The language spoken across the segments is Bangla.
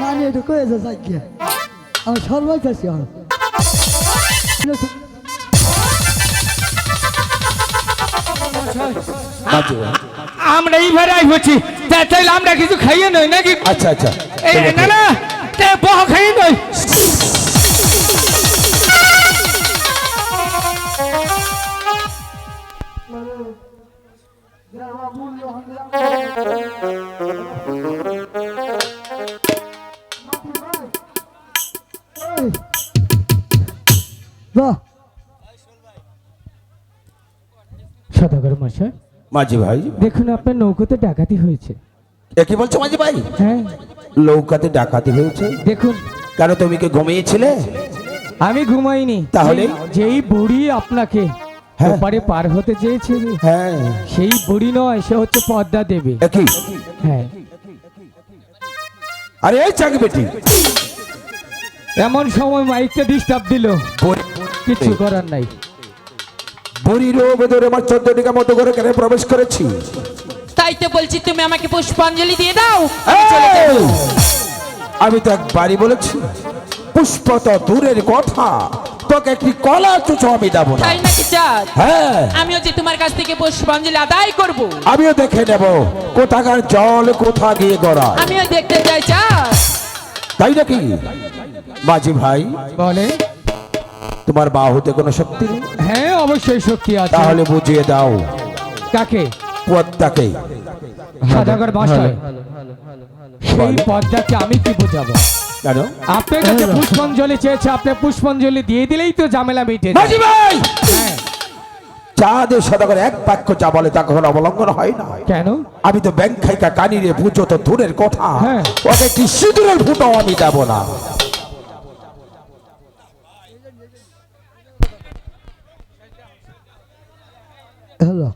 নানি এটা কয়ে যা যাই গিয়ে। আমি সর্বাই চাইছি আর আমরা এইবারে আই হচ্ছি তা তাইলে আমরা কিছু খাইয়ে নই নাকি? আচ্ছা আচ্ছা। এই না না বহ খাইয়ে নই। সদাগর মশাই মাঝি ভাই। দেখুন আপনার নৌকোতে ডাকাতি হয়েছে। কি বলছো মাঝি ভাই? হ্যাঁ। নৌকাতে ডাকাতি হয়েছে? দেখুন। কেন তুমি কি ঘুমিয়েছিলে? আমি ঘুমাইনি। তাহলে? যেই- বুড়ি আপনাকে। ওপারে পার হতে চেয়েছে হ্যাঁ। সেই বুড়ি নয় সে হচ্ছে পদ্মা দেবী। হ্যাঁ। আরে এই চাক বেটি। এমন সময় মাইকটা ডিস্টার্ব দিল। কিছু করার নাই। বুড়ি রোগ ধরে আমার চোদ্দ টিকা মতো করে কেন প্রবেশ করেছি। তাই তো বলছি তুমি আমাকে পুষ্পাঞ্জলি দিয়ে দাও! আমি তো একবারই বলেছি পুষ্প তো দূরের কথা। তোকে একটি কলা চুচো আমি দেবো না? তাই নাকি চাঁদ? হ্যাঁ। আমিও যে তোমার কাছ থেকে পুষ্পাঞ্জলি আদায় করব। আমিও দেখে নেব কোথাকার জল কোথা গিয়ে গড়া। আমিও দেখতে চাই চাঁদ। তাই নাকি? মাঝি ভাই বলে? তোমার বাহুতে কোনো শক্তি? নেই হ্যাঁ অবশ্যই শক্তি আছে। তাহলে বুঝিয়ে দাও। কাকে? পদ্মাকে সদাগর বাসায়। সেই পদ্মাকে আমি কি বোঝাবো? কেন? আপনার কাছে পুষ্পাঞ্জলি চেয়েছে আপনি পুষ্পাঞ্জলি দিয়ে দিলেই তো ঝামেলা মিটে ভাই! হ্যাঁ। চাঁদের সদাগর এক বাক্য যা বলে তা কখনো অবলম্বন হয় না। কেন? আমি তো ব্যাংক খাইকা কানিরে পুজো তো দূরের কথা। হ্যাঁ। ওকে একটি সিঁদুরের ফুটাও আমি দেব না। হ্যালো।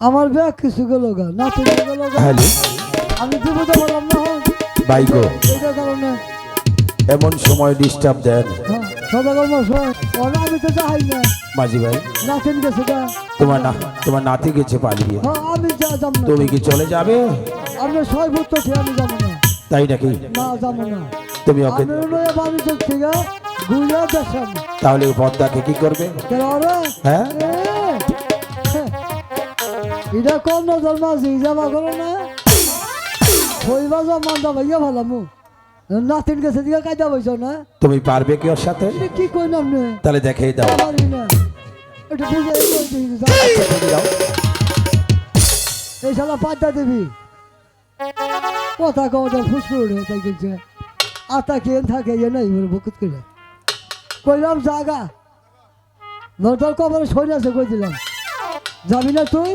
আমার ব্যাগ কিছু গেল গা নাতি গেল গা। হ্যালো। আমি দিব তো বললাম না ভাই গো। কারণে। এমন সময় ডিস্টার্ব দেন। সদাগর মশাই ওরা আমি তো যাই না। মাঝি ভাই। নাতিন গেছে গা। তোমার না তোমার নাতি গেছে পালিয়ে। হ্যাঁ আমি যা যাব না। তুমি কি চলে যাবে? আপনার ছয় ফুট তো আমি যাব না। তাই নাকি? না যাব না। তুমি ওকে আমি বাণিজ্য থেকে ঘুরে দেখাম তাহলে পদ্মাকে কি করবে? হ্যাঁ? এটা নজর যাবা করো না। হইবা যা মান্দা ভাইয়া ভালো মু নাতিন গেছে দিকে কায়দা বইছ না? তুমি পারবে কি ওর সাথে? কি কই নাম তাহলে দেখিয়ে দাও। পারি না। এটা বুঝে এই দাও। শালা পাদ্দা দেবি। কথা কওটা ফুসফুস উঠে তাই কিনছে আতা কেন থাকে এ নাই বকুত করে। কইলাম জাগা। নর্দল কবরে সরে আছে কই দিলাম যাবি না তুই?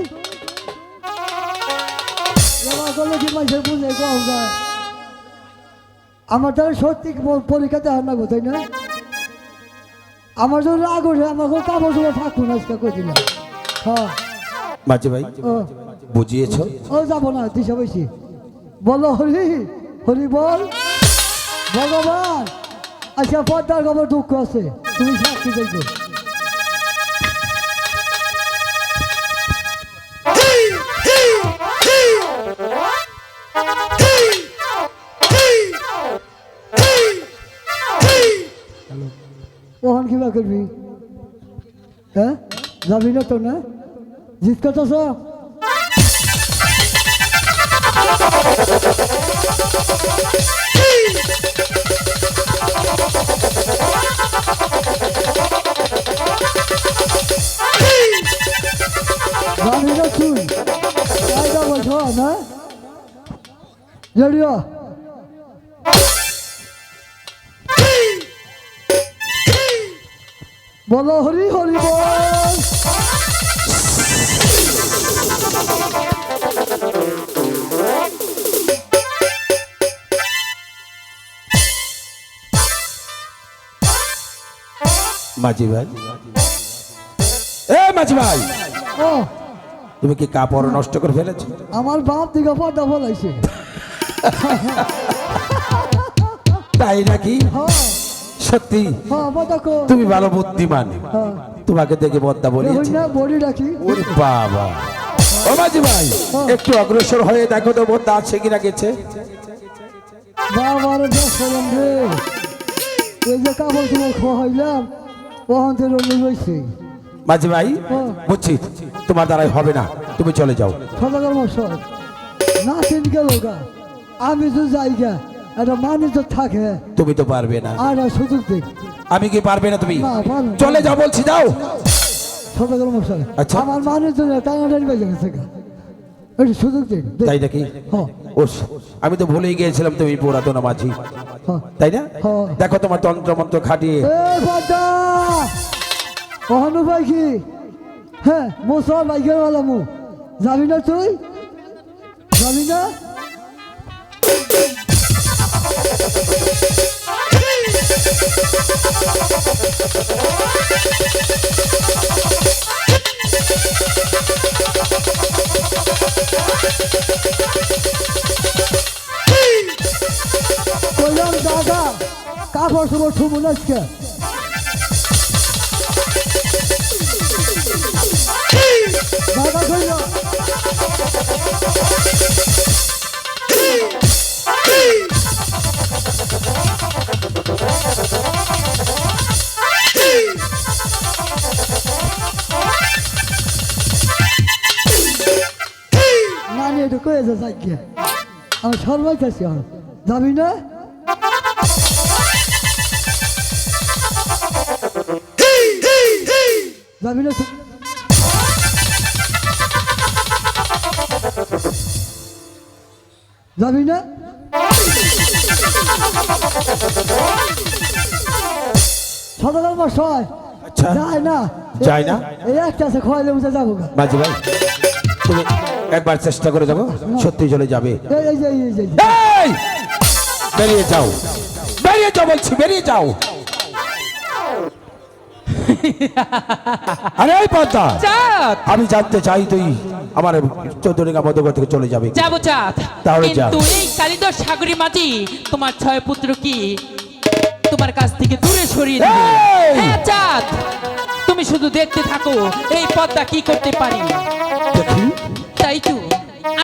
এবার করলে কি মানুষের বুঝে কম যায়? আমার দ্বারা সত্যি পরীক্ষাতে হার লাগবো তাই না? আমার জন্য রাগ উঠে আমার কোনো কাপড় চোপড় থাকুন আজকে কই দিলাম হ্যাঁ। মাঝি ভাই ও। বুঝিয়েছ? ও যাব না দিশা বৈশি। বলো হরি হরি বল। ভগবান! আচ্ছা পদ্মার খবর দুঃখ আছে। তুমি সাক্ষী দেখো ওখান কিবা করবি? হ্যাঁ? যাবি না তো না? জিত করতেছ? যাবি জড়িয়ে বলো হরি হরি বল মাঝি ভাই এ মাঝি ভাই ও তুমি কি কাপড় নষ্ট করে ফেলেছো? আমার বাপ দিকে পর্দা ফলাইছে। তাই নাকি? সত্যি? তুমি ভালো বুদ্ধিমান। তোমাকে দেখে বদ্দা রাখি বাবা। ও মাঝি ভাই একটু অগ্রসর হয়ে দেখো তো বদ্দা আছে কিনা গেছে। বাবার বেশ রে এই যে কাপড় তোমার খোয়া হইলাম ওখান থেকে রয়েছে মাঝি ভাই হ্যাঁ। বুঝছি তোমার দ্বারাই হবে না। তুমি চলে যাও। সদাগর মশাই না তিন গেল গা। আমি তো যাই গা একটা মানুষ তো থাকে। তুমি তো পারবে না। আর সুযোগ দিন আমি কি পারবে না তুমি? চলে যাও বলছি যাও। সদাগর মশাই আচ্ছা। আমার মানুষ তো টানাটানি বেজে গেছে একটু সুযোগ দিন দিন। তাই নাকি? হ্যাঁ। ও আমি তো ভুলেই গিয়েছিলাম তুমি পুরাতন মাঝি। হ্যাঁ। তাই না? হ্যাঁ। দেখো তোমার তন্ত্র মন্ত্র খাটিয়ে ওহানু ভাই কি? হ্যাঁ মোসা বাইকের মু যাবি না তুই? যাবি না? কইলাম দাদা, কাপড় চোপড় ছুবো না আজকে। দাদা কইলাম নানি এটা কয়ে যা যাই আমি সর্বাই আর। যাবি না? যাবি না? যাবি না সদাগর মশাই আচ্ছা। যায় না। যায় না? এই একটা আছে খোয়াইলে বুঝে যাব গা। মাঝি ভাই তুমি একবার চেষ্টা করে যাব সত্যি চলে যাবে! বেরিয়ে যাও। বেরিয়ে যাও বলছি বেরিয়ে যাও। আরে ওই পদ্মা চাঁদ। আমি জানতে চাই তুই আমার চৌধুরীগা মধ্যগর থেকে চলে যাবে। যাব চাঁদ। তাহলে যা। কিন্তু এই কালিদর সাগরী মাঝি তোমার ছয় পুত্র কি? তোমার কাছ থেকে দূরে সরিয়ে দিবে। এই! হ্যাঁ চাঁদ। তুমি শুধু দেখতে থাকো এই পদ্মা কি করতে পারি? দেখি। তাই তো।